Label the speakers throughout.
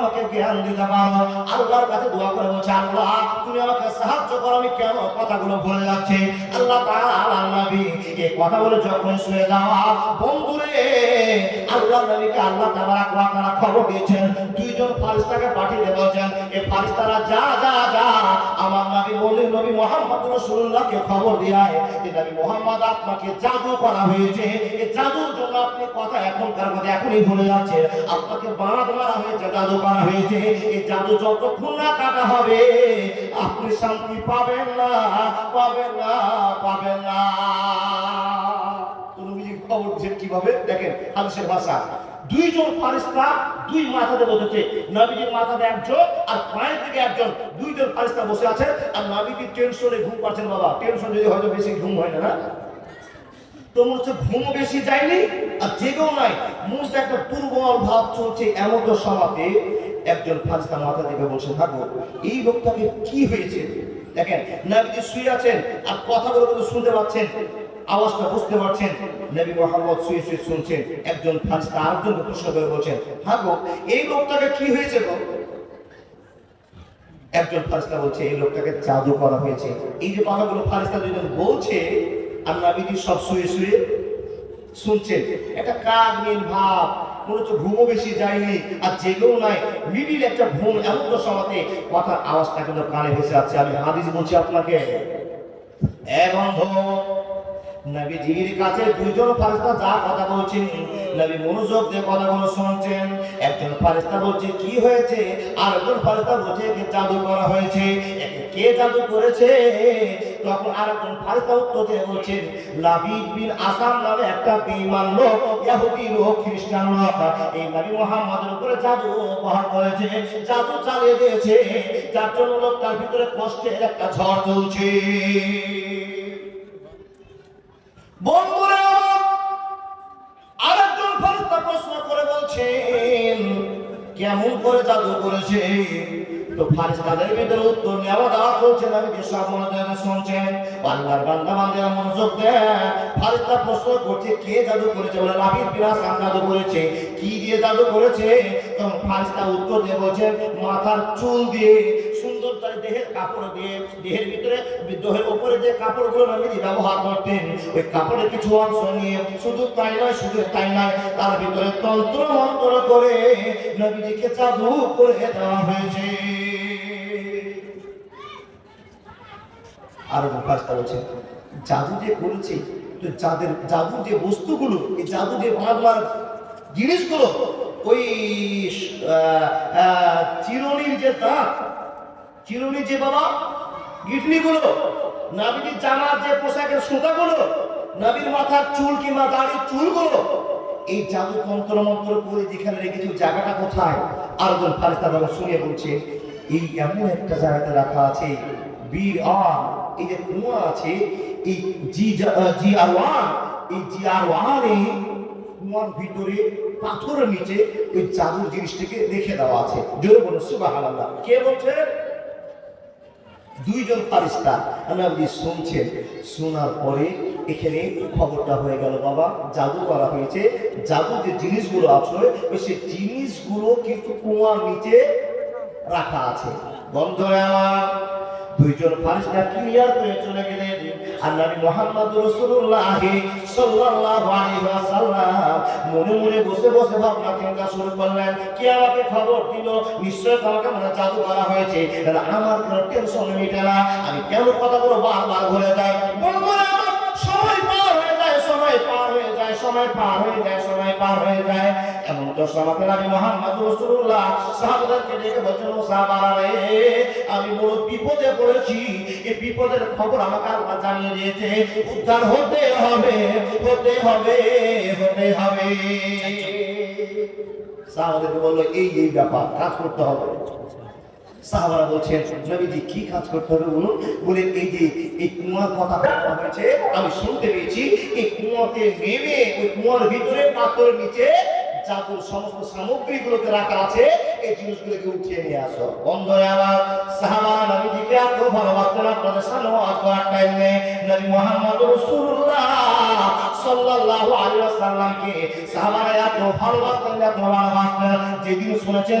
Speaker 1: আমাকে জ্ঞান দিতে পারো। আল্লাহর কাছে দোয়া করে বলছে, আল্লাহ, তুমি আমাকে সাহায্য করো, আমি কেন কথাগুলো ভুলে যাচ্ছি? আল্লাহ তাআলা নবী এই কথাগুলো যখন শুনে যাওয়া, বন্ধুরে, আল্লাহ নবীকে আল্লাহ খবর দিয়েছেন। দুইজন পাঠিয়ে বলছেন এই যা যা যা, আমার নবী বলি, নবী মোহাম্মদ রাসূলুল্লাহকে খবর দিয়ায় যে নবী মোহাম্মদ আপনাকে জাদু করা হয়েছে। এই জাদুর জন্য আপনি কথা এখনকার মধ্যে এখনই ভুলে যাচ্ছে আপনাকে বাঁধ মারা হয়েছে জাদু করা হয়েছে, এই জাদু যতক্ষণ না কাটা হবে। আপনি শান্তি পাবেন না পাবেন না পাবেন না। কীভাবে? দেখেন দুইজন দুই মাথাতে বসেছে। মাথাতে একজন আর পায়ের দিকে একজন। দুইজন বসে আর টেনশনে ঘুম পাচ্ছেন, বাবা। টেনশন যদি হয়তো বেশি ঘুম হয় না? না তো মনে হচ্ছে ঘুমও বেশি যায়নি আর জেগেও নাই। মুখটা একটা দুর্বল ভাব চলছে এমন তো সমাতে একজন ফারিস্তা মাথা থেকে বলছে থাকো এই লোকটাকে কি হয়েছে? দেখেন নবীজি শুয়ে আছেন আর কথাগুলো কিন্তু শুনতে পাচ্ছেন, আওয়াজটা বুঝতে পারছেন। নবী মোহাম্মদ শুয়ে শুয়ে শুনছেন, একজন ফারিস্তা আরেকজনকে প্রশ্ন করে বলছেন হ্যাঁ গো, এই লোকটাকে কি হয়েছে গো? একজন ফারিস্তা বলছে, এই লোকটাকে জাদু করা হয়েছে। এই যে কথাগুলো ফারিস্তা দুজন বলছে আর নাবিজি সব শুয়ে শুয়ে শুনছেন। একটা কাক নীল ভাব, মনে হচ্ছে ঘুমও বেশি যায়নি, আর জেগেও নাই। মিডিল একটা ঘুম, এমন তো সমাতে কথার আওয়াজটা কিন্তু কানে ভেসে আছে আমি হাদিস বলছি আপনাকে। এ বন্ধু, নবীজির কাছে দুইজন ফারিস্তা যা কথা বলছেন, নবী মনোযোগ দিয়ে কথাগুলো শুনছেন। একজন ফারিস্তা বলছে, কি হয়েছে? আর একজন ফারিস্তা বলছে যে জাদু করা হয়েছে। কে জাদু করেছে? তখন আরেকজন ফারিস্তা উত্তর দিয়ে বলছেন, লাবিদ বিন আসাম নামে একটা বেঈমান লোক ইহুদি লোক, খ্রিস্টান লোক। এই নবী মুহাম্মদের উপরে জাদু প্রহার করেছে, জাদু চালিয়ে দিয়েছে। যার জন্য লোক তার ভিতরে কষ্টের একটা ঝড় চলছে বন্ধুরা, আরেকজন ফেরেশতা প্রশ্ন করে বলছেন, কেমন করে জাদু করেছে? তো ফারিস্তাদের ভিতরে উত্তর নেওয়া দেওয়া চলছে না সব মনোযোগ শুনছেন? আল্লাহর বান্দা বান্দারা মনোযোগ দেয়, ফারিস্তা প্রশ্ন করছে, কে জাদু করেছে বলে? নাবিদ বিরাসান জাদু করেছে। কি দিয়ে জাদু করেছে? তখন ফারিস্তা উত্তর দিয়ে বলছেন মাথার চুল দিয়ে, সুন্দর করে দেহের কাপড় দিয়ে, দেহের ভিতরে দেহের উপরে যে কাপড়গুলো নবীজি ব্যবহার করতেন, ওই কাপড়ের কিছু অংশ নিয়ে, শুধু তাই নয়, শুধু তাই নয়, তার ভিতরে তন্ত্র মন্ত্র করে নবীজিকে জাদু করে দেওয়া হয়েছে। আরও ফার্স্টটা বলছে জাদু যে করেছে, তো যাদের জাদু যে বস্তুগুলো, এই জাদু যে বাংলার জিনিসগুলো, ওই চিরুনির যে দাঁত চিরুনি যে বাবা, গিটনিগুলো নাবির জামার যে পোশাকের সুতাগুলো, নাবির মাথার চুল কিংবা দাড়ির চুলগুলো, এই জাদু তন্ত্র মন্ত্র করে যেখানে রেখেছে জায়গাটা কোথায়? আরেকজন ফারিস্তা বাবা শুনে বলছে, এই এমন একটা জায়গাতে রাখা আছে বীর আর এই যে কুয়া আছে, এই জি জি আর ওয়ান এই জি আর ওয়ানে কুয়ার ভিতরে পাথরের নিচে ওই জাদুর জিনিসটাকে রেখে দেওয়া আছে। জোরে বলুন, সুবহানাল্লাহ। কে বলছে? দুইজন ফারিস্তা। আপনি শুনছেন। শোনার পরে এখানে খবরটা হয়ে গেল, বাবা, জাদু করা হয়েছে। জাদু যে জিনিসগুলো আছে, ওই সেই জিনিসগুলো কিন্তু কুয়ার নিচে রাখা আছে। বন্ধুরা আমার দুইজন ফারিস্তা ক্লিয়ার করে চলে গেলেন। আর নবী মুহাম্মদ রাসূলুল্লাহ সাল্লাল্লাহু আলাইহি ওয়াসাল্লাম মনে মনে বসে বসে ভাবনা চিন্তা শুরু করলেন। কে আমাকে খবর দিল? নিশ্চয় আমাকে মনে হয় জাদু করা হয়েছে। তাহলে আমার কোনো টেনশন মিটে না আমি কেন কথাগুলো বারবার ভুলে যাই? বন্ধুরা সময় পার হয়ে যায়, সময় পার হয়ে যায়। এমন তো সমাজে আমি মোহাম্মদ রসুল্লাহ সাহাবাদেরকে ডেকে বলছেন সাহাবারা রে, আমি বড় বিপদে পড়েছি। এই বিপদের খবর আমাকে আল্লাহ জানিয়ে দিয়েছে। উদ্ধার হতে হবে হতে হবে হতে হবে। সাহাবাদেরকে বলল, এই এই ব্যাপার কাজ করতে হবে। সাহাবারা বলছেন, নবীজি, কি কাজ করতে হবে বলুন? বলে এই যে, এই কুয়ার কথা বলা হয়েছে, আমি শুনতে পেয়েছি, এই কুয়াতে নেমে, ওই কুয়ার ভিতরে পাথরের নিচে সমস্ত সামগ্রীগুলোকে রাখা আছে, এই জিনিসগুলোকে উঠিয়ে নিয়ে আসো। এত আপনাদের সামনে নবী মুহাম্মদ রাসূলুল্লাহ সাল্লাল্লাহু আলাইহি ওয়াসাল্লামকে সাহাবারা এত যেদিন শুনেছেন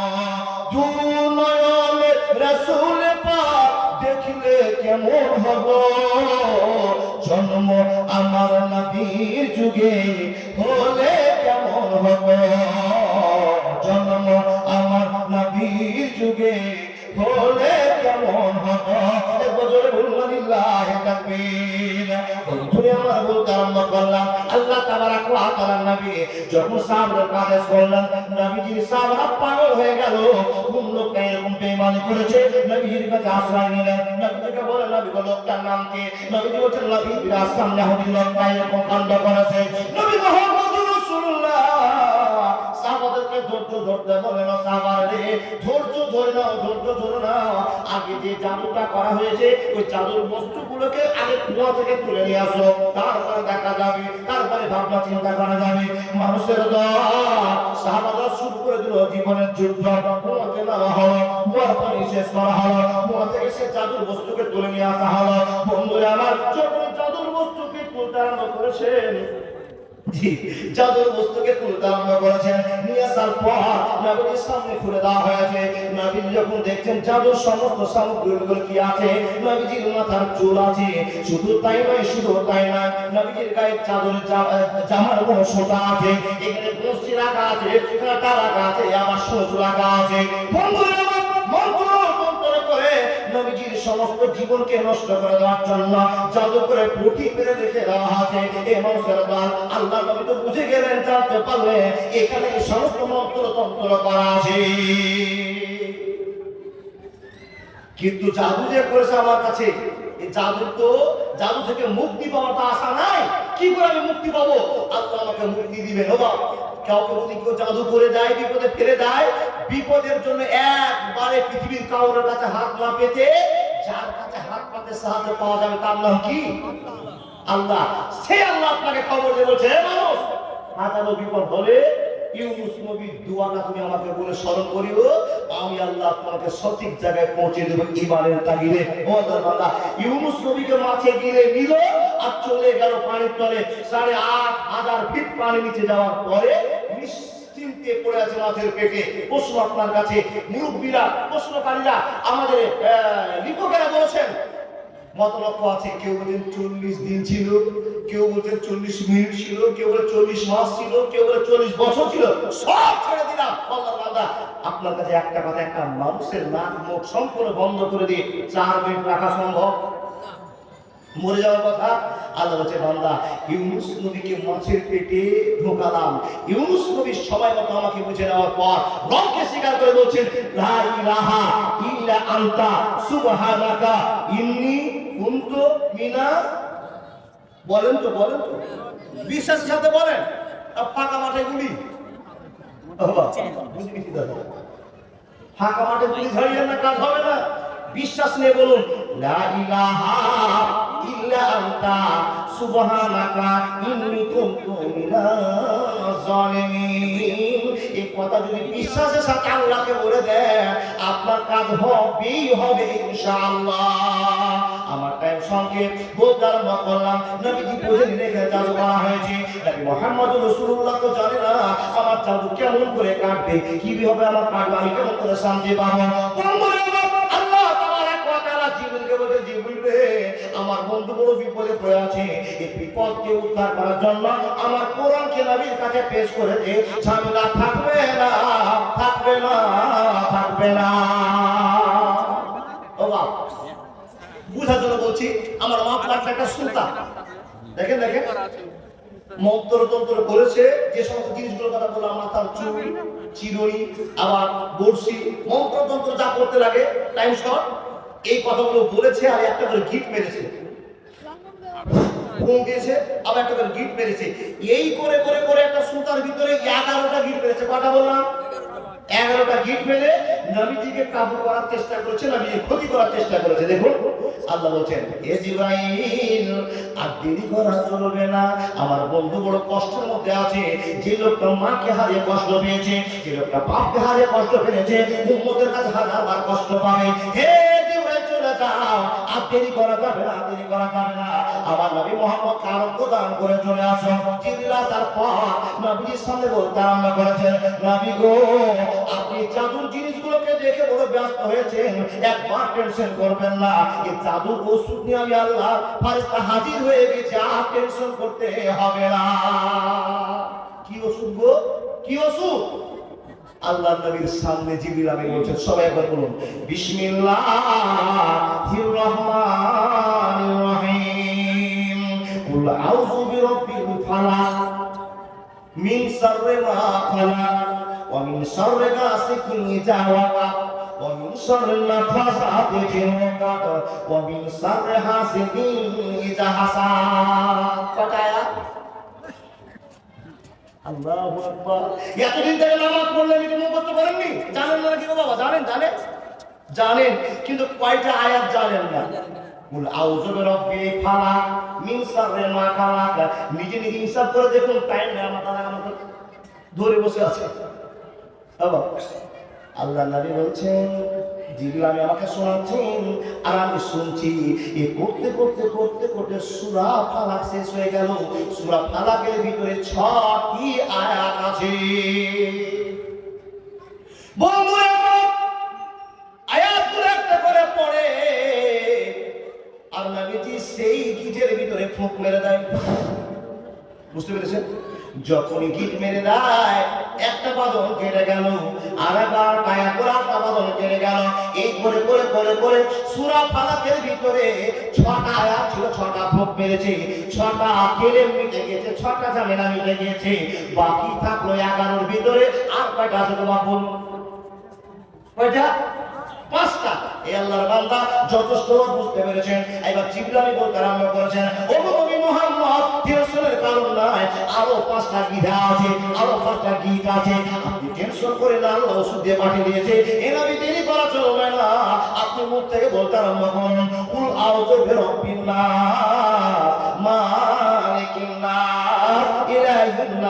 Speaker 1: কেমন হতো জন্ম আমার নবীর যুগে হলে কেমন হতো জন্ম আমার নবীর যুগে হলে কেমন বলতে আরম্ভ করলাম। আল্লাহ তাবারাক ওয়া তাআলা নবী যখন সাহাবাদের কাছে পাগল হয়ে গেল। কোন লোকটা এরকম বেঈমানি করেছে? নবীজির কাছে আশ্রয় নিলেন। নবী গো লোকটার নাম কি নবীজি বলছেন নবী বিরাজ সামনে হবি লোকটা এরকম কাণ্ড করেছে নবী ধৈর্য ধরতে বলে না সাহাবারে ধৈর্য ধরে নাও, ধৈর্য ধরে নাও। আগে যে জাদুটা করা হয়েছে, ওই জাদুর বস্তুগুলোকে আগে কুয়া থেকে তুলে নিয়ে আসো। তারপরে দেখা যাবে, তারপরে ভাবনা চিন্তা করা যাবে। মানুষের সাহাবাদা শুরু করে দিল জীবনের যুদ্ধ। কুয়াতে নামা হলো, কুয়ার পানি শেষ করা হলো। কুয়া থেকে সে জাদুর বস্তুকে তুলে নিয়ে আসা হলো। বন্ধুরা আমার, যখন জাদুর বস্তুকে তুলতে আরম্ভ করেছেন জি জাদুর বস্তুকে করেছেন। নিয়ে আসার সামনে খুলে দেওয়া হয়েছে। যখন দেখছেন সমস্ত সামগ্রীগুলো কি আছে নবীজির মাথার চুল আছে, শুধু তাই নয়, শুধু তাই না নবীজির গায়ে চাদর জামার কোনো সোটা আছে, এখানে বস্তি রাখা আছে রাখা আছে রাখা আছে। মন্ত্র নবীজির সমস্ত জীবনকে নষ্ট করে দেওয়ার জন্য জাদু করে পুটি করে রেখে দেওয়া আছে এই মানুষের দল আল্লাহ নবী তো বুঝে গেলেন, জানতে পারলে এখানে সমস্ত মন্ত্র তন্ত্র করা আছে। কিন্তু জাদু যে করেছে আমার কাছে জাদু তো জাদু থেকে মুক্তি পাওয়ার তো আশা নাই। কি করে আমি মুক্তি পাবো? আল্লাহ আমাকে মুক্তি দিবেন, ও কাউকে যদি কেউ জাদু করে দেয়, বিপদে ফেলে দেয়, বিপদের জন্য একবারে পৃথিবীর কাউরের কাছে হাত না পেতে, যার কাছে হাত পাতে সাহায্য পাওয়া যাবে তার নাম কি? আল্লাহ। সে আল্লাহ আপনাকে খবর দিয়ে বলছে মানুষ হাজারো বিপদ হলে নবীর দোয়াটা তুমি আমাকে বলে স্মরণ করিও। আমি আল্লাহ তোমাকে সঠিক জায়গায় পৌঁছে দেবো ইমানের আল্লাহ ইউনুস নবীকে নিল আর চলে গেল পানির তলে। সাড়ে আট হাজার ফিট পানি নিচে যাওয়ার পরে নিশ্চিন্তে পড়ে আছে মাছের পেটে। প্রশ্ন আপনার কাছে, মুরব্বীরা, প্রশ্নকারীরা আমাদের বলেছেন মত লক্ষ্য আছে, কেউ বলেন চল্লিশ দিন ছিল, কেউ বলছেন চল্লিশ মিনিট ছিল, কেউ বলে চল্লিশ মাস ছিল, কেউ বলে চল্লিশ বছর ছিল, সব ছেড়ে দিলাম। বান্দা, আপনার কাছে একটা কথা, একটা মানুষের নাক, মুখ সম্পূর্ণ বন্ধ করে দিয়ে চার মিনিট রাখা সম্ভব? মরে যাওয়ার কথা? আল্লাহ বলছে, বান্দা, ইউনুস নবীকে মাছের পেটে ঢোকালাম। ইউনুস নবী সবাই মতো আমাকে বুঝে নেওয়ার পর রবকে স্বীকার করে বলছেন, লা ইলাহা ইল্লা আনতা, সুবহানাকা, ইন্নী কুনতু মিনা, বলেন তো বলেন তো। বিশ্বাসের সাথে বলেন ফাঁকা মাঠে গুলি? ফাঁকা মাঠে গুলি ঝাড়িয়ে না, কাজ হবে না। বিশ্বাস নিয়ে বলুন, লা এই কথা বিশ্বাসের বলে আপনার কাজ হবেই হবে, ইনশাআল্লাহ। আমার টাইম সংক্ষেপ বলতে আরম্ভ করলাম নবীজি বুঝে নিলে জাদু করা হয়েছে। নবী মোহাম্মদ রসুল্লাহ তো জানে না আমার জাদু কেমন করে কাটবে, কি হবে আমার কাটবে আমি কেমন করে শান্তি পাবো আমার বন্ধু বড় বিপদে পড়ে আছে, এই বিপদকে উদ্ধার করার জন্য আমার কোরআনকে নবীর কাছে পেশ করে দে ঝামেলা থাকবে না থাকবে না থাকবে না ও বাপ মন্ত্র তন্ত্র করেছে যে করতে লাগে টাইম শর্ট এই কথাগুলো বলেছে আর একটা করে গিফট মেরেছে। ফোন দিয়েছে, আবার একটা করে গিফট মেরেছে। এই করে করে করে একটা সুতার ভিতরে এগারোটা গিফট মেরেছে। কটা বললাম? এগারোটা গিট নবীজিকে কাবু করার চেষ্টা করেছে নবীজি ক্ষতি করার চেষ্টা করেছে। দেখুন, আল্লাহ বলছেন, এ জিবাইল আর দেরি করা চলবে না। আমার বন্ধু বড় কষ্টের মধ্যে আছে। যে লোকটা মাকে হারিয়ে কষ্ট পেয়েছে, যে লোকটা বাপকে হারিয়ে কষ্ট পেয়েছে উম্মতের কাছে হাজার বার কষ্ট পাবে। হে জিবাইল আর দেরি করা যাবে না, দেরি করা যাবে না। আমার নবী মোহাম্মদ কারণ প্রদান করে চলে আসো জিবরিল আসার পর নবীর সামনে বলতে আরম্ভ করেছেন, নবী গো, আপনি জাদুর জিনিসগুলোকে দেখে বড় ব্যস্ত হয়েছেন। একবার টেনশন করবেন না। এই জাদুর ওষুধ নিয়ে আমি আল্লাহ ফারিস্তা হাজির হয়ে গেছে, আর টেনশন করতে হবে না। কি ওষুধ গো? কি ওষুধ? আল্লাহ নবীর সামনে জিবরিল আমিন বলছেন, সবাই একবার বলুন বিসমিল্লাহির রহমানির রহিম কুল আউযু বিরাব্বিল ফালাক, মিন শাররি মা খালাক, ওয়া মিন শাররি গাসিকিন ইযা ওয়াকাব শাররি হাসিদিন ইযা হাসাদ কটা আয়াত আল্লাহু আকবার। এতদিন থেকে নামাজ পড়লেন এটা মুখস্থ করেননি? জানেন না কি বাবা? জানেন জানেন? জানেন, কিন্তু কয়টা আয়াত জানেন না? কুল আউযু বিরাব্বিল ফালাক, মিন শাররি মা খালাক। নিজে নিজে হিসাব করে দেখুন, টাইম নেই আমার দাদা আমাকে ধরে বসে আছে। বাবা আল্লাহ নবী বলছেন জিবরিল আমি আমাকে শোনাচ্ছেন আর আমি শুনছি, এ করতে করতে করতে করতে সূরা ফালাক শেষ হয়ে গেল। সূরা ফালাকের ভিতরে ছটি আয়াত আছে। একটা পড়ে। আর নবীজি সেই গিটের ভিতরে ফুঁক মেরে দেয়। বুঝতে পেরেছেন? যখনই গিট মেরে দেয়, একটা বাদন কেটে গেল আর একবার কায়া করে একটা বাদন কেটে গেল। এই করে করে করে করে সুরা ফালাকের ভিতরে ছটা আয়াত ছিল, ছটা ভোগ মেরেছে, ছটা কেড়ে মিটে গেছে, ছটা ঝামেলা মিটে গেছে। বাকি থাকল এগারোর ভিতরে আর কয়টা আছে তোমার বলুন কয়টা? পাঁচটা। এই আল্লাহর বান্দা যথেষ্ট বুঝতে পেরেছেন। এবার জিবরানি বলতে আরম্ভ করেছেন, ও নবী মুহাম্মদ, টেনশনের কারণ নাই, আরও পাঁচটা গীতা আছে, আরও পাঁচটা গীত আছে। আপনি টেনশন করে না, আল্লাহ ওষুধ দিয়ে পাঠিয়ে দিয়েছে। এ নবী দেরি করা চলবে না। আপনি মুখ থেকে বলতে আরম্ভ করুন, কুল আউযু বিরাব্বিন নাস, মালিকিন নাস ইলাহিন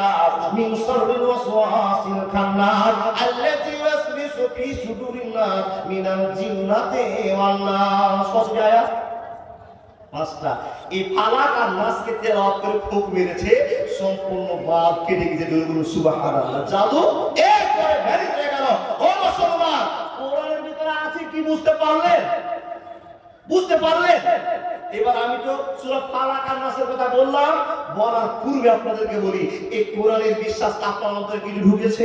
Speaker 1: মিন শাররিল ওয়াসওয়াসিল ফি সুদুরিন নাস মিনাল জিন্নাতি ওয়ান নাস আয়াত? পাঁচটা। এই ফালাক আর নাসকে তেলাওয়াত করে ফুক মেরেছে, সম্পূর্ণ বাপ কেটে গেছে দুর্গুলো সুবহানাল্লাহ জাদু একবারে ভ্যালি হয়ে গেল। ও মুসলমান, কোরআনের ভিতরে আছে কি বুঝতে পারলেন? বুঝতে পারলেন? এবার আমি তো সূরা ফালাক আর নাসের কথা বললাম, বলার পূর্বে আপনাদেরকে বলি, এই কোরআনের বিশ্বাস আপনার অন্তরে কিছু ঢুকেছে?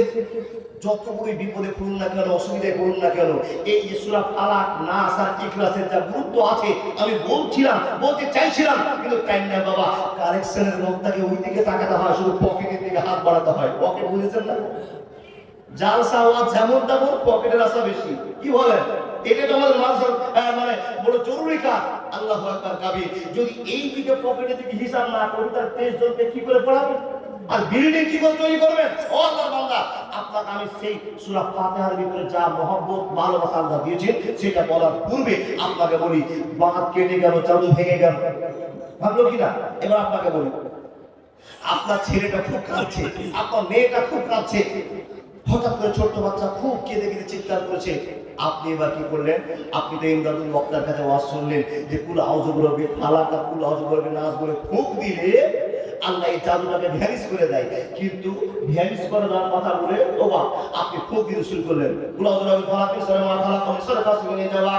Speaker 1: যত বড় বিপদে পড়ুন না কেন, অসুবিধায় পড়ুন না কেন, এই যে সূরা ফালাক, নাস ইখলাসের যা গুরুত্ব আছে, আমি বলছিলাম, বলতে চাইছিলাম, কিন্তু টাইম না বাবা, কারেকশনের লোকটাকে ওই দিকে তাকাতে হয়, শুধু পকেটের দিকে হাত বাড়াতে হয়। পকেট বুঝেছেন না? জালসা ওয়াজ যেমন তেমন পকেটের আশা বেশি। কি বলেন? এটা তো আমাদের মানে বড় জরুরি কাজ। আল্লাহ আকবার কাবি। যদি এই দিকে পকেটের দিকে হিসাব না করি তার তেইশ জনকে কি করে পড়াবে? আর বিল্ডিং কি করে তৈরি করবেন ও আল্লাহর বান্দা, আপনাকে আমি সেই সূরা ফাতিহার ভিতরে যা মহব্বত, ভালোবাসা আল্লাহ দিয়েছেন, সেটা বলার পূর্বে আপনাকে বলি, বাঁধ কেটে গেল চালু ভেঙে গেল। ভাবলো কিনা এবার আপনাকে বলি, আপনার ছেলেটা খুব কাঁদছে, আপনার মেয়েটা খুব কাঁদছে। হঠাৎ করে ছোট্ট বাচ্চা খুব কেঁদে কেঁদে চিৎকার করেছে। আপনি এবার কি করলেন? আপনি তো ইমদাদুল বক্তার কাছে ওয়াজ শুনলেন যে কুল আউজ বিরব্বি ফালাকা কুল আউজ বিরব্বি নাচ বলে ফুঁক দিলে আল্লাহ এই জাদুটাকে ভ্যানিশ করে দেয়। কিন্তু ভ্যানিশ করে দেওয়ার কথা বলে বা আপনি ফুঁক দিতে শুরু করলেন ফালাকা কাছে নিয়ে যাওয়া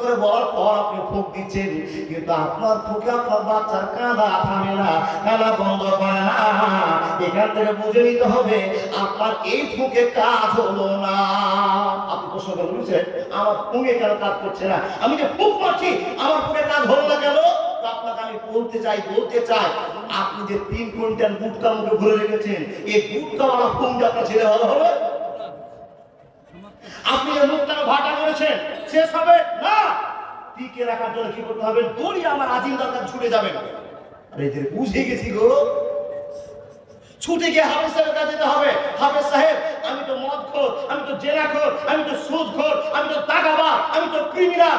Speaker 1: করে বলার পর আপনি দিচ্ছেন। কিন্তু আপনার আপনার বাচ্চার কাঁদা থামে না। কাঁদা বন্ধ করে না। এখান থেকে বুঝে নিতে হবে, আপনার এই ফুঁকে কাজ হলো না। আপনি প্রশ্ন করে বুঝছেন? আমার ফুঁকে কেন কাজ করছে না? আমি যে ফুঁক মারছি, আমার ফুঁকে কাজ হলো না কেন? বলতে চাই বলতে চাই, আপনি যে তিন কুইন্টাল গুটকা মুখে ভরে রেখেছেন, এই গুটকাওয়ালা ফোন দিয়ে আপনার ছেলে ভালো হবে? আপনি যে মুখটাকে ভাটা করেছেন, শেষ হবে? না! টিকে রাখার জন্য কি করতে হবে? দড়ি আমার আজিম দাদা ছুটে যাবেন। আরে, এদের বুঝে গেছি গো। ছুটে গিয়ে হাফেজ সাহেবের কাছে যেতে হবে। হাফেজ সাহেব, আমি তো মদ খোর আমি তো জেনা খোর আমি তো সুদ খোর আমি তো দাগাবাজ, আমি তো ক্রিমিনাল।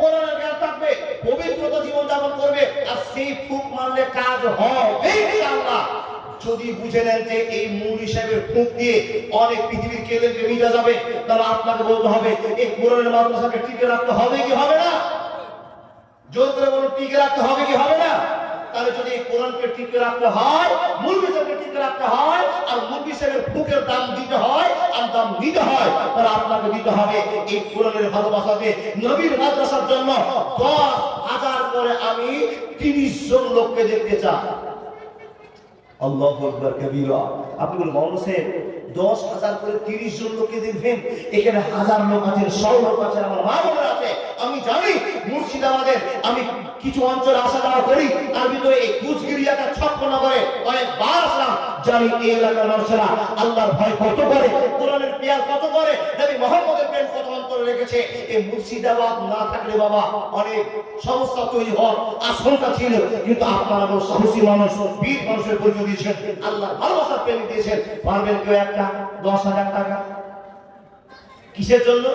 Speaker 1: কোরআনের জ্ঞান থাকবে, পবিত্রতা জীবন যাপন করবে, আর সেই ফুক মারলে কাজ হবে ইনশাআল্লাহ। যদি বুঝে নেন যে এই মুরগি সাহেবের ফুক দিয়ে অনেক পৃথিবীর কেলেনকে মিটে যাবে, তাহলে আপনাকে বলতে হবে এই কোরআনের মাদ্রাসাকে টিকে রাখতে হবে কি হবে না? করে বলুন, টিকে রাখতে হবে কি হবে না? তাহলে যদি এই কোরআনকে টিকে রাখতে হয় মুরগি সাহেবকে রাখতে হয়, আর মুরগি সাহেবের ফুকের দাম দিতে হয়, আর দাম নিতে হয়। তাহলে আপনাকে দিতে হবে এই কোরআনের ভালোবাসাতে নবীর মাদ্রাসার জন্য। দশ হাজার করে আমি তিরিশ জন লোককে দেখতে চাই। আল্লাহ আপনি বলুন দশ হাজার করে তিরিশ জন লোককে দেখবেন, এখানে হাজার লোক আছেন, সব লোক আছেন, আমার মা বোনেরা আমি জানি মুর্শিদাবাদের আমি কিছু অঞ্চলে আসা যাওয়া করি, তার ভিতরে এই কুচগিরিয়াটা ছক্ক নগরে অনেকবার আসলাম। জানি এই এলাকার মানুষেরা আল্লাহর ভয় কত করে, কোরআনের পেয়ার কত করে, নবী মোহাম্মদের প্রেম কত অন্তরে রেখেছে। এই মুর্শিদাবাদ না থাকলে বাবা অনেক সমস্যা তৈরি হওয়ার আশঙ্কা ছিল, কিন্তু আপনারা বড় সাহসী মানুষ, বীর মানুষের পরিচয় দিয়েছেন আল্লাহ ভালোবাসার প্রেম দিয়েছেন, পারবেন কেউ একটা দশ হাজার টাকা? কিসের জন্য?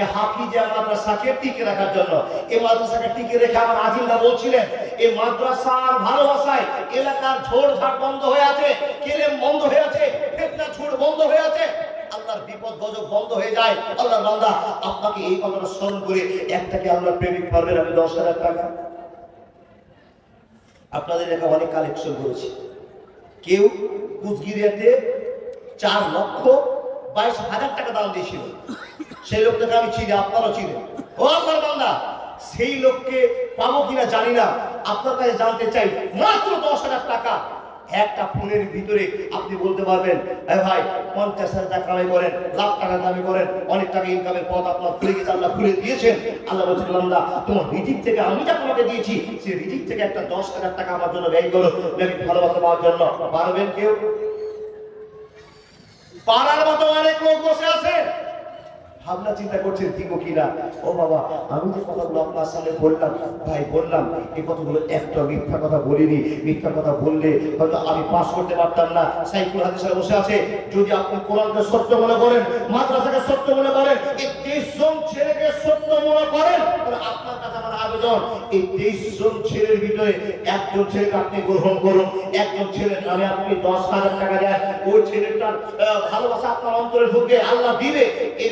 Speaker 1: এ হাফিজে মাদ্রাসাকে টিকে রাখার জন্য। এই মাদ্রাসাকে টিকে রেখে আমার আজিমদা বলছিলেন এই মাদ্রাসার ভালোবাসায় এলাকার ঝোড় বন্ধ হয়ে আছে, কেলেম বন্ধ হয়ে আছে, ফেতনা ঝোড় বন্ধ হয়ে আছে। আল্লাহর বিপদ গজব বন্ধ হয়ে যায়। আল্লাহর বান্দা, আপনাকে এই কথাটা স্মরণ করে একটাকে আল্লাহর প্রেমিক পারবেন আমি দশ হাজার টাকা। আপনাদের এলাকা অনেক কালেকশন করেছি। কেউ কুচগিরিয়াতে চার লক্ষ বাইশ হাজার টাকা দাম দিয়েছিল। সেই লোকটাকে আমি চিনি, আপনারও চিনি। ও আল্লাহর বান্দা, সেই লোককে পাবো কিনা জানি না। আপনার কাছে জানতে চাই, মাত্র দশ হাজার টাকা। একটা ফোনের ভিতরে আপনি বলতে পারবেন ভাই, পঞ্চাশ হাজার টাকা কামাই করেন, লাখ টাকা দামি করেন, অনেক টাকা ইনকামের পথ আপনার খুলে গেছে, আল্লাহ খুলে দিয়েছেন। আল্লাহ বলছেন, বান্দা, তোমার রিজিক থেকে আমি যা তোমাকে দিয়েছি, সেই রিজিক থেকে একটা দশ হাজার টাকা আমার জন্য ব্যয় করো। নবী ভালোবাসা পাওয়ার জন্য। পারবেন কেউ? পাড়ার মতো অনেক লোক বসে আছে ভাবনা চিন্তা করছেন দিব কিনা ও বাবা, আমি যে কথাগুলো আপনার সামনে বললাম ভাই বললাম এই কথাগুলো একটা মিথ্যা কথা বলিনি, মিথ্যা কথা বললে হয়তো আমি পাস করতে পারতাম না। সাইকুল হাতে সাথে বসে আছে, যদি আপনি কোরআনকে সত্য মনে করেন, মাদ্রাসাকে সত্য মনে করেন তেইশ জন ছেলেকে সত্য মনে করেন আপনার কাছে আমার আবেদন এই তেইশ জন ছেলের ভিতরে একজন ছেলেকে আপনি গ্রহণ করুন, একজন ছেলের নামে আপনি দশ হাজার টাকা দেন, ওই ছেলেটার ভালোবাসা আপনার অন্তরে ঢুকবে আল্লাহ দিবে এই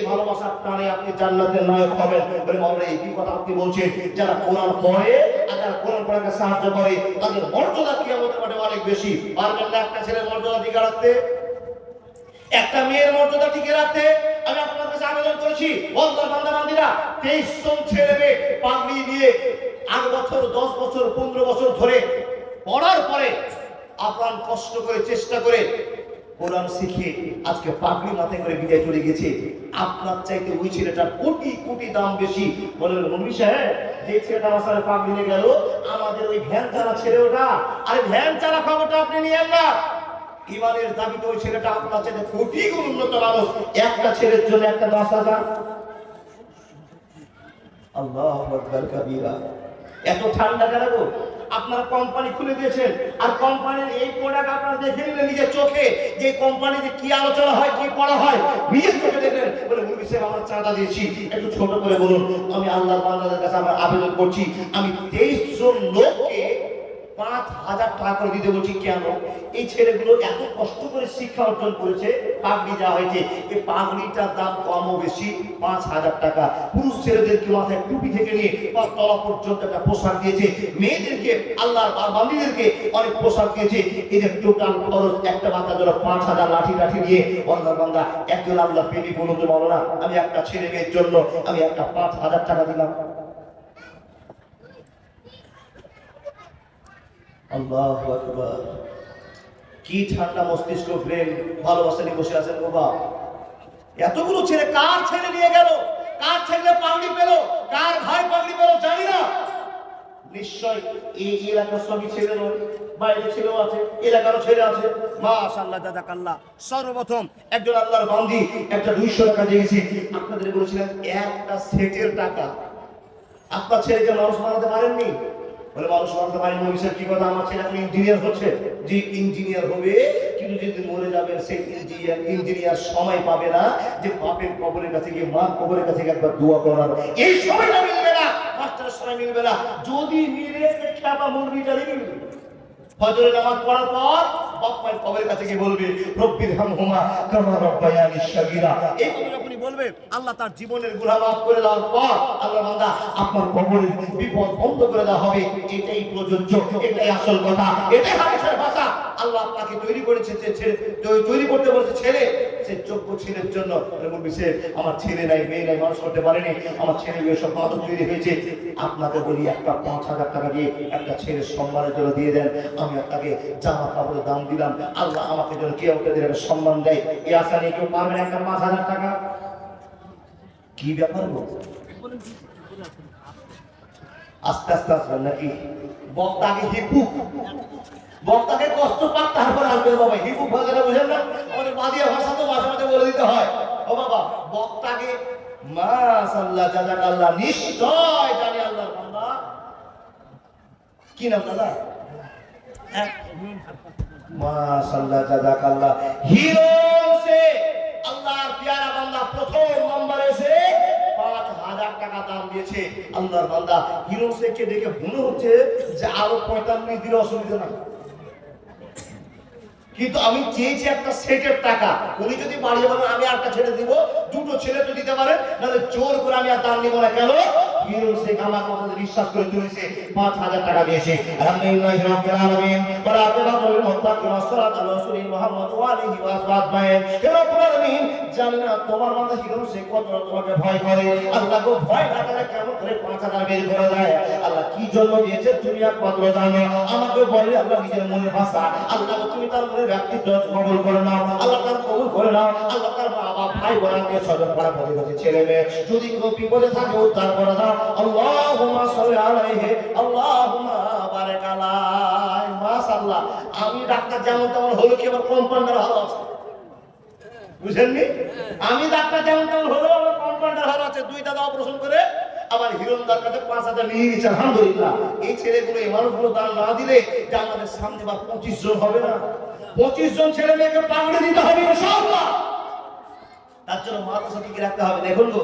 Speaker 1: একটা মেয়ের মর্যাদা টিকে রাখতে? আমি আপনার কাছে আবেদন করেছি, বন্ধুর বান্ধব বান্ধবীরা তেইশ জন ছেলে মেয়ে পাগড়ি নিয়ে বছর, দশ বছর, পনেরো বছর ধরে পড়ার পরে আপ্রাণ কষ্ট করে, চেষ্টা করে কোরআন শিখে আজকে পাগড়ি মাথায় করে বিদায় চলে গেছে। আপনার চাইতে ওই ছেলেটার কোটি কোটি দাম বেশি। বলেন মনবি সাহেব, যে ছেলেটা আমার সাথে নিয়ে গেল, আমাদের ওই ভ্যান চালা ছেলে ওটা আরে ভ্যান চালা খবরটা আপনি নিয়েন না। ইমানের দাবিতে ওই ছেলেটা আপনার ছেলে কোটি গুণ উন্নত মানুষ। একটা ছেলের জন্য একটা দশ হাজার। আল্লাহ কাবীরা। এত ঠান্ডা কেন গো? আপনারা কোম্পানি খুলে দিয়েছেন। আর কোম্পানির এই প্রোডাক্ট আপনারা দেখে নিলেন নিজের চোখে, যে কোম্পানিতে কি আলোচনা হয়, কি পড়া হয়, নিজের চোখে দেখলেন। বলে মুরগি সাহেব, আমার চাঁদা দিয়েছি। একটু ছোট করে বলুন, আমি আল্লাহ আল্লাহের কাছে আমার আবেদন করছি। আমি তেইশ জন লোককে পাঁচ হাজার টাকা করে দিতে বলছি, কেন? এই ছেলেগুলো এত কষ্ট করে শিক্ষা অর্জন করেছে, পাগড়ি দেওয়া হয়েছে। এই পাগড়িটার দাম কম বেশি, পাঁচ হাজার টাকা। পুরুষ ছেলেদেরকে মাথায় টুপি থেকে নিয়ে বা তলা পর্যন্ত একটা পোশাক দিয়েছে। মেয়েদেরকে আল্লাহ বান্দিদেরকে অনেক পোশাক দিয়েছে। এদের টোটাল খরচ, একটা বাচ্চা ধরো পাঁচ হাজার লাঠি লাঠি দিয়ে আল্লাহ বান্দা, একজন আল্লাহ প্রেমী বলুন তো বলো না, আমি একটা ছেলে মেয়ের জন্য, আমি একটা পাঁচ হাজার টাকা দিলাম। আল্লাহ কি ঠান্ডা মস্তিষ্ক, ব্রেন নিয়ে বসে আছেন বাবা এতগুলো ছেলে কার ছেলে নিয়ে গেল? কার ছেলে পাগড়ি পেল? কার ভাই পাগড়ি পেল? জানি না। নিশ্চয় এই এলাকার সবই ছেলে বাইরে ছেলেও আছে, এলাকারও আছে। দাদা সর্বপ্রথম একজন আল্লাহর বান্দি, একটা দুইশো টাকা দিয়েছি। আপনাদের বলেছিলেন একটা সেটের টাকা। আপনার ছেলেকে মানুষ বানাতে পারেননি? বলে মানুষ বানাতে পারেন মনীষের কি কথা? আমার ছেলে এখন ইঞ্জিনিয়ার হচ্ছে। যে ইঞ্জিনিয়ার হবে কিন্তু যেদিন মরে যাবেন সেই ইঞ্জিনিয়ার ইঞ্জিনিয়ার সময় পাবে না যে বাপের কবরের কাছে গিয়ে মা কবরের কাছে গিয়ে একবার দোয়া করার। এই সময়টা মিলবে না, মাস্টারের সময় মিলবে না। যদি মিলে খেপা মুরগিটা মিলবে ফজরের নামাজ পড়ার পর বাপ মায়ের কবরের কাছে গিয়ে বলবে, রব্বির হামহুমা কামা রব্বায়ানি সাগীরা। এই কথা যখনই বলবে আল্লাহ তার জীবনের গুনাহ মাফ করে দেওয়ার পর আল্লাহ বান্দা আপনার কবরের বিপদ বন্ধ করে দেওয়া হবে। এটাই প্রযোজ্য, এটাই আসল কথা, এটাই হাদিসের ভাষা। আল্লাহ আপনাকে তৈরি করেছে যে ছেলে তৈরি করতে বলেছে ছেলে, সে যোগ্য ছেলের জন্য। বলবি আমার ছেলে নাই, মেয়ে নাই, মানুষ করতে পারেনি। আমার ছেলে মেয়ে সব মাদক তৈরি হয়েছে। আপনাকে বলি, একটা পাঁচ হাজার টাকা দিয়ে একটা ছেলের সম্মানের জন্য দিয়ে দেন। আমি আপনাকে জামা কাপড়ের দাম দিলাম। আল্লাহ আমাকে যেন কে দিলে সম্মান দেয়। এই আশা নিয়ে কেউ পাবেন একটা পাঁচ হাজার টাকা? কি ব্যাপার গো? আস্তে আস্তে আসবেন নাকি? বক্তাকে হিপু। বক্তাকে কষ্ট পাক তারপর আসবে বাবা। হিপু ভাষাটা বুঝেন না? আমাদের বাদিয়া ভাষা তো মাঝে মাঝে বলে দিতে হয়। ও বাবা বক্তাকে মাশাআল্লাহ জাযাকাল্লাহ নিশ্চয় জানি আল্লাহর বান্দা। কি নাম দাদা? হ্যাঁ মাশাআল্লাহ জাযাকাল্লাহ হিরো সে আল্লাহর পিয়ারা বান্দা প্রথম নম্বর এসে পাঁচ হাজার টাকা দাম দিয়েছে। আল্লাহর বান্দা হিরো শেখকে দেখে মনে হচ্ছে যে আরও পঁয়তাল্লিশ দিলে অসুবিধা না কিন্তু আমি চেয়েছি একটা সেটের টাকা। উনি যদি বাড়িয়ে বলেন, আমি একটা ছেড়ে দিব, দুটো ছেলে তো দিতে পারেন নাহলে জোর করে আমি আর দাম নিব না। কেন? হিরো শেখ আমার কথা বিশ্বাস করে তুলেছে, পাঁচ হাজার টাকা দিয়েছে। আলহামদুলিল্লাহ রাব্বিল আলামিন। ওয়া রাব্বিল মুত্তাকিন ওয়াসসালাতু আলা রাসূলি মুহাম্মদ ওয়া আলিহি ওয়া আসহাবিহি হে রব্বুল আলামিন, জানি না তোমার বান্দা হিরো শেখ কত তোমাকে ভয় করে। আল্লাহ গো, ভয় না করে কেমন করে পাঁচ হাজার বের করে দেয়? আল্লাহ কি জন্য দিয়েছে, তুমি একমাত্র জানো? আমাকে বলে আল্লাহ নিজের মনের ভাষা। আল্লাহ তুমি তার ছেলে যদি কোনো বিপদে থাকে, উদ্ধার করে দাও। মাশাআল্লাহ, আমি ডাক্তার যেমন তেমন হলো কি আমার কম্পাউন্ডার ভালো আছে? আমি ডাক্তার যেমন তেমন হলো, আমার কম্পাউন্ডার ভালো আছে। করে। হিরণদার কাছে পাঁচ হাজার নিয়ে গেছে আলহামদুলিল্লাহ। এই ছেলেগুলো এই মানুষগুলো দান না দিলে যে আমাদের সামনে বা পঁচিশ জন হবে না। পঁচিশ জন ছেলে মেয়েকে পাগড়ে দিতে হবে তার জন্য মাদ্রাসা টিকে রাখতে হবে? দেখুন গো,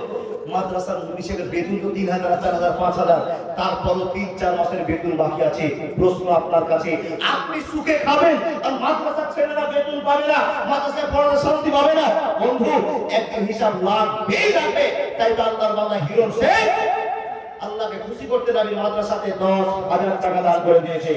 Speaker 1: মাদ্রাসার হিসেবে বেতন তো তিন হাজার, চার হাজার, পাঁচ হাজার। তারপরও তিন, চার মাসের বেতন বাকি আছে। প্রশ্ন আপনার কাছে, আপনি সুখে খাবেন আর মাদ্রাসার ছেলেরা বেতন পাবে না, মাদ্রাসায় পড়ার শান্তি পাবে না। বন্ধু, একদিন হিসাব লাগবেই রাখবে তাই তো আল্লাহর বান্দা হিরণ শেখ আল্লাহকে খুশি করতে যাবি মাদ্রাসাতে। দশ হাজার টাকা দান করে দিয়েছে।